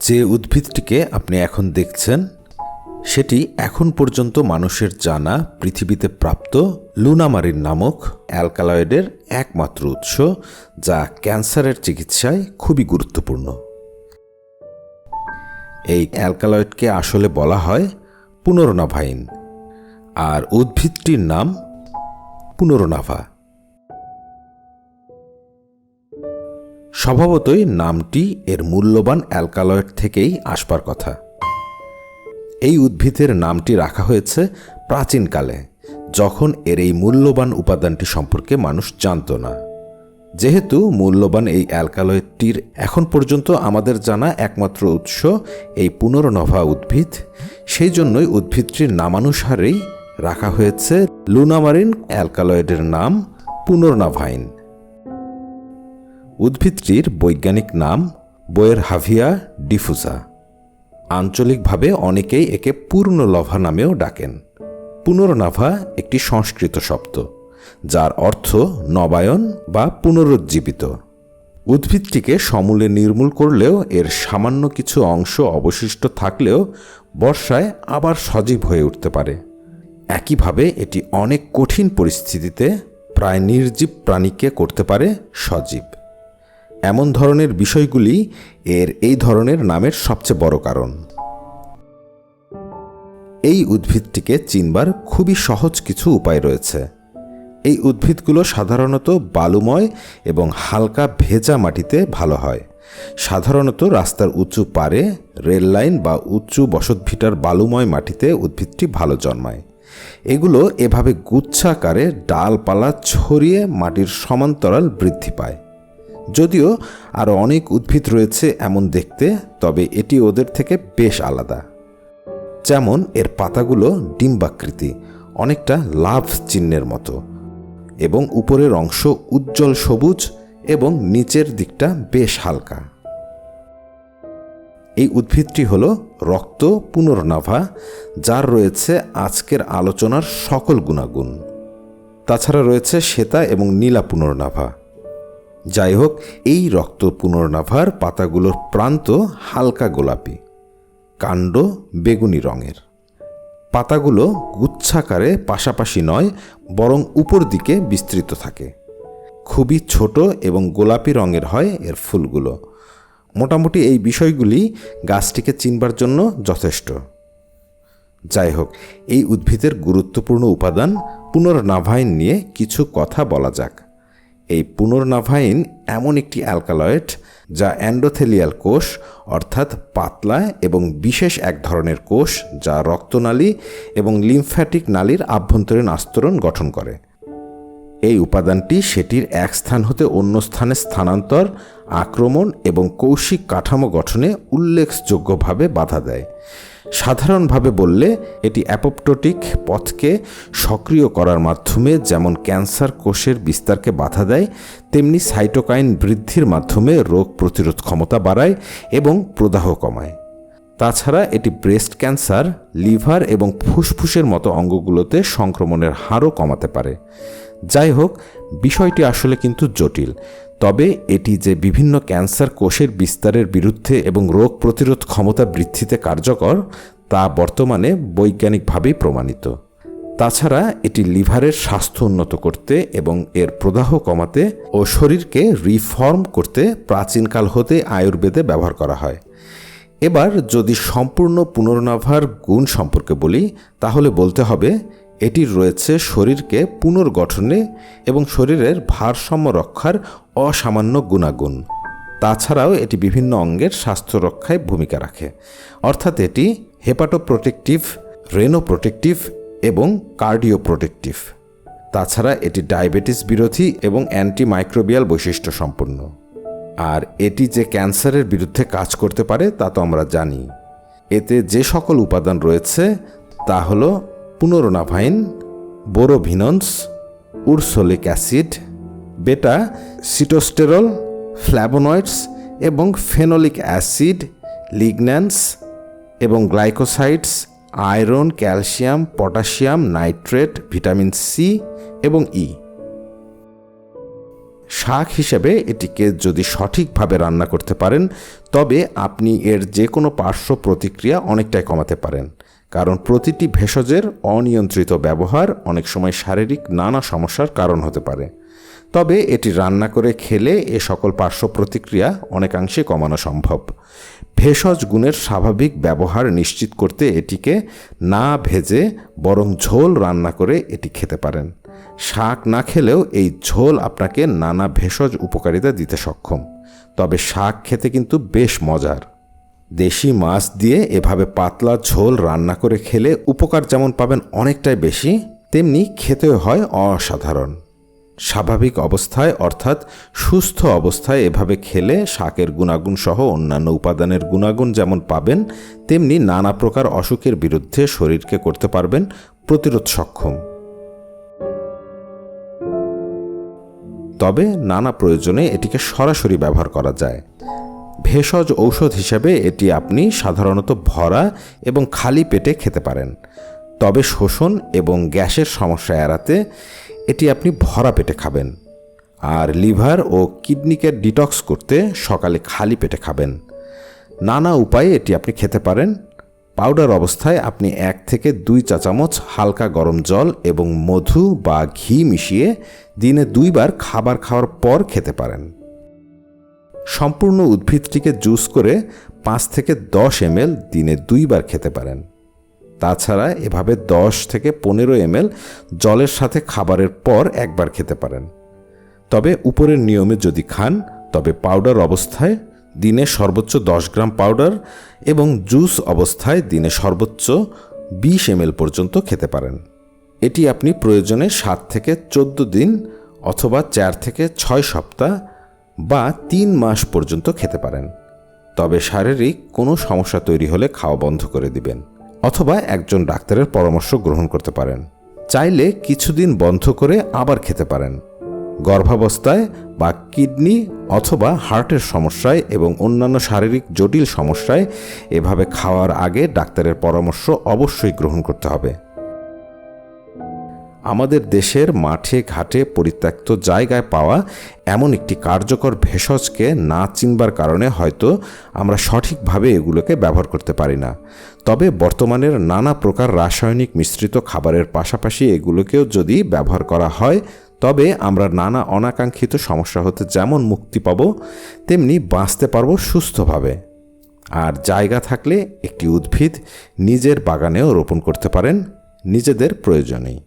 যে উদ্ভিদটিকে আপনি এখন দেখছেন, সেটি এখন পর্যন্ত মানুষের জানা, পৃথিবীতে প্রাপ্ত লুনামারিন নামক অ্যালকালয়েডের একমাত্র উৎস, যা ক্যান্সারের চিকিৎসায় খুবই গুরুত্বপূর্ণ। এই অ্যালকালয়েডকে আসলে বলা হয় পুনরনাভাইন, আর উদ্ভিদটির নাম পুনরনাভা। স্বভাবতই নামটি এর মূল্যবান অ্যালকালয়েড থেকেই আসবার কথা। এই উদ্ভিদের নামটি রাখা হয়েছে প্রাচীনকালে, যখন এর এই মূল্যবান উপাদানটি সম্পর্কে মানুষ জানত না। যেহেতু মূল্যবান এই অ্যালকালয়েডটির এখন পর্যন্ত আমাদের জানা একমাত্র উৎস এই পুনর্নভা উদ্ভিদ, সেই জন্যই উদ্ভিদটির নামানুসারেই রাখা হয়েছে লুনামারিন অ্যালকালয়েডের নাম পুনর্নাভাইন। উদ্ভিদটির বৈজ্ঞানিক নাম বইয়ের হাভিয়া ডিফুসা। আঞ্চলিকভাবে অনেকেই একে পূর্ণলভা নামেও ডাকেন। পুনর্নাভা একটি সংস্কৃত শব্দ, যার অর্থ নবায়ন বা পুনরুজ্জীবিত। উদ্ভিদটিকে সমূলে নির্মূল করলেও এর সামান্য কিছু অংশ অবশিষ্ট থাকলেও বর্ষায় আবার সজীব হয়ে উঠতে পারে। একইভাবে এটি অনেক কঠিন পরিস্থিতিতে প্রায় নির্জীব প্রাণীকে করতে পারে সজীব। এমন ধরনের বিষয়গুলি এর এই ধরনের নামের সবচেয়ে বড় কারণ। এই উদ্ভিদটিকে চিনবার খুবই সহজ কিছু উপায় রয়েছে। এই উদ্ভিদগুলো সাধারণত বালুময় এবং হালকা ভেজা মাটিতে ভালো হয়। সাধারণত রাস্তার উঁচু পারে রেল লাইন বা উঁচু বসতভিটার বালুময় মাটিতে উদ্ভিদটি ভালো জন্মায়। এগুলো এভাবে গুচ্ছাকারে ডালপালা ছড়িয়ে মাটির সমান্তরাল বৃদ্ধি পায়। যদিও আরও অনেক উদ্ভিদ রয়েছে এমন দেখতে, তবে এটি ওদের থেকে বেশ আলাদা। যেমন এর পাতাগুলো ডিম্বাকৃতি, অনেকটা লাভ চিহ্নের মতো। এবং উপরের অংশ উজ্জ্বল সবুজ এবং নিচের দিকটা বেশ হালকা। এই উদ্ভিদটি হল রক্ত পুনর্নাভা, যার রয়েছে আজকের আলোচনার সকল গুণাগুণ। তাছাড়া রয়েছে শ্বেতা এবং নীলা পুনর্নাভা। যাই হোক এই রক্ত পুনর্নাভার পাতাগুলোর প্রান্ত হালকা গোলাপি, কাণ্ড বেগুনি রঙের। পাতাগুলো গুচ্ছাকারে পাশাপাশি নয়, বরং উপর দিকে বিস্তৃত থাকে। খুবই ছোট এবং গোলাপি রঙের হয় এর ফুলগুলো। মোটামুটি এই বিষয়গুলি গাছটিকে চিনবার জন্য যথেষ্ট। যাই হোক এই উদ্ভিদের গুরুত্বপূর্ণ উপাদান পুনর্নাভায়ন নিয়ে কিছু কথা বলা যাক। এই পুনর্নাভাইন এমন একটি অ্যালকালয়েড যা অ্যান্ডোথেলিয়াল কোষ, অর্থাৎ পাতলা এবং বিশেষ এক ধরনের কোষ যা রক্তনালী এবং লিমফ্যাটিক নালীর আভ্যন্তরীণ আস্তরণ গঠন করে। এই উপাদানটি সেটির এক স্থান হতে অন্য স্থানে স্থানান্তর, আক্রমণ এবং কৌশিক কাঠামো গঠনে উল্লেখযোগ্যভাবে বাধা দেয়। সাধারণভাবে বললে, এটি অ্যাপোপ্টোটিক পথকে সক্রিয় করার মাধ্যমে যেমন ক্যান্সার কোষের বিস্তারকে বাধা দেয়, তেমনি সাইটোকাইন বৃদ্ধির মাধ্যমে রোগ প্রতিরোধ ক্ষমতা বাড়ায় এবং প্রদাহ কমায়। তাছাড়া এটি ব্রেস্ট ক্যান্সার, লিভার এবং ফুসফুসের মতো অঙ্গগুলোতে সংক্রমণের হারও কমাতে পারে। যাই হোক, বিষয়টি আসলে কিন্তু জটিল। তবে এটি যে বিভিন্ন ক্যান্সার কোষের বিস্তারের বিরুদ্ধে এবং রোগ প্রতিরোধ ক্ষমতা বৃদ্ধিতে কার্যকর, তা বর্তমানে বৈজ্ঞানিকভাবেই প্রমাণিত। তাছাড়া এটি লিভারের স্বাস্থ্য উন্নত করতে এবং এর প্রদাহ কমাতে ও শরীরকে রিফর্ম করতে প্রাচীনকাল হতে আয়ুর্বেদে ব্যবহার করা হয়। এবার যদি সম্পূর্ণ পুনর্নাভার গুণ সম্পর্কে বলি, তাহলে বলতে হবে এটির রয়েছে শরীরকে পুনর্গঠনে এবং শরীরের ভারসাম্য রক্ষার অসামান্য গুণাগুণ। তাছাড়াও এটি বিভিন্ন অঙ্গের স্বাস্থ্য রক্ষায় ভূমিকা রাখে। অর্থাৎ এটি হেপাটোপ্রোটেকটিভ, রেনোপ্রোটেকটিভ এবং কার্ডিও প্রোটেকটিভ তাছাড়া এটি ডায়াবেটিস বিরোধী এবং অ্যান্টিমাইক্রোবিয়াল বৈশিষ্ট্য সম্পন্ন। আর এটি যে ক্যান্সারের বিরুদ্ধে কাজ করতে পারে তা তো আমরা জানি। এতে যে সকল উপাদান রয়েছে তা হল পুনরোনাভাইন বোরোভিনন্স, উরসোলিক অ্যাসিড, বেটা সিটোস্টেরল ফ্ল্যাবোনয়েডস এবং ফেনোলিক অ্যাসিড, লিগন্যান্স এবং glycosides, iron, calcium, potassium, nitrate, vitamin C এবং ই। শাক হিসেবে এটিকে যদি সঠিকভাবে রান্না করতে পারেন, তবে আপনি এর যে কোনো পার্শ্ব প্রতিক্রিয়া অনেকটাই কমাতে পারেন। কারণ প্রতিটি ভেষজের অনিয়ন্ত্রিত ব্যবহার অনেক সময় শারীরিক নানা সমস্যার কারণ হতে পারে। তবে এটি রান্না করে খেলে এ সকল পার্শ্ব প্রতিক্রিয়া অনেকাংশে কমানো সম্ভব। ভেষজ গুণের স্বাভাবিক ব্যবহার নিশ্চিত করতে এটিকে না ভেজে বরং ঝোল রান্না করে এটি খেতে পারেন। শাক না খেলেও এই ঝোল আপনাকে নানা ভেষজ উপকারিতা দিতে সক্ষম। তবে শাক খেতে কিন্তু বেশ মজার। দেশি মাছ দিয়ে এভাবে পাতলা ঝোল রান্না করে খেলে উপকার যেমন পাবেন অনেকটাই বেশি, তেমনি খেতেও হয় অসাধারণ। স্বাভাবিক অবস্থায়, অর্থাৎ সুস্থ অবস্থায় এভাবে খেলে শাকের গুণাগুণ সহ অন্যান্য উপাদানের গুণাগুণ যেমন পাবেন, তেমনি নানা প্রকার অসুখের বিরুদ্ধে শরীরকে করতে পারবেন প্রতিরোধ সক্ষম। তবে নানা প্রয়োজনে এটিকে সরাসরি ব্যবহার করা যায়। ভেষজ ঔষধ হিসেবে এটি আপনি সাধারণত ভরা এবং খালি পেটে খেতে পারেন। তবে শোষণ এবং গ্যাসের সমস্যা এড়াতে এটি আপনি ভরা পেটে খাবেন। আর লিভার ও কিডনিকে ডিটক্স করতে সকালে খালি পেটে খাবেন। নানা উপায়ে এটি আপনি খেতে পারেন। পাউডার অবস্থায় আপনি এক থেকে দুই চা চামচ হালকা গরম জল এবং মধু বা ঘি মিশিয়ে দিনে দুইবার খাবার খাওয়ার পর খেতে পারেন। সম্পূর্ণ উদ্ভিদটিকে জুস করে পাঁচ থেকে দশ এমএল দিনে দুইবার খেতে পারেন। তাছাড়া এভাবে দশ থেকে পনেরো এমএল জলের সাথে খাবারের পর একবার খেতে পারেন। তবে উপরের নিয়মে যদি খান, তবে পাউডার অবস্থায় দিনে সর্বোচ্চ দশ গ্রাম পাউডার এবং জুস অবস্থায় দিনে সর্বোচ্চ বিশ এমএল পর্যন্ত খেতে পারেন। এটি আপনি প্রয়োজনে সাত থেকে চোদ্দ দিন অথবা চার থেকে ছয় সপ্তাহ বা তিন মাস পর্যন্ত খেতে পারেন। তবে শারীরিক কোনো সমস্যা তৈরি হলে খাওয়া বন্ধ করে দিবেন অথবা একজন ডাক্তারের পরামর্শ গ্রহণ করতে পারেন। চাইলে কিছুদিন বন্ধ করে আবার খেতে পারেন। গর্ভাবস্থায় বা কিডনি অথবা হার্টের সমস্যায় এবং অন্যান্য শারীরিক জটিল সমস্যায় এভাবে খাওয়ার আগে ডাক্তারের পরামর্শ অবশ্যই গ্রহণ করতে হবে। আমাদের দেশের মাঠে, ঘাটে পরিত্যক্ত জায়গায় পাওয়া এমন একটি কার্যকর ভেষজকে না চিনবার কারণে হয়তো আমরা সঠিকভাবে এগুলোকে ব্যবহার করতে পারি না। তবে বর্তমানের নানা প্রকার রাসায়নিক মিশ্রিত খাবারের পাশাপাশি এগুলোকেও যদি ব্যবহার করা হয়, তবে আমরা নানা অনাকাঙ্ক্ষিত সমস্যা হতে যেমন মুক্তি পাব, তেমনি বাঁচতে পারব সুস্থভাবে। আর জায়গা থাকলে একটি উদ্ভিদ নিজের বাগানেও রোপণ করতে পারেন, নিজেদের প্রয়োজনেই।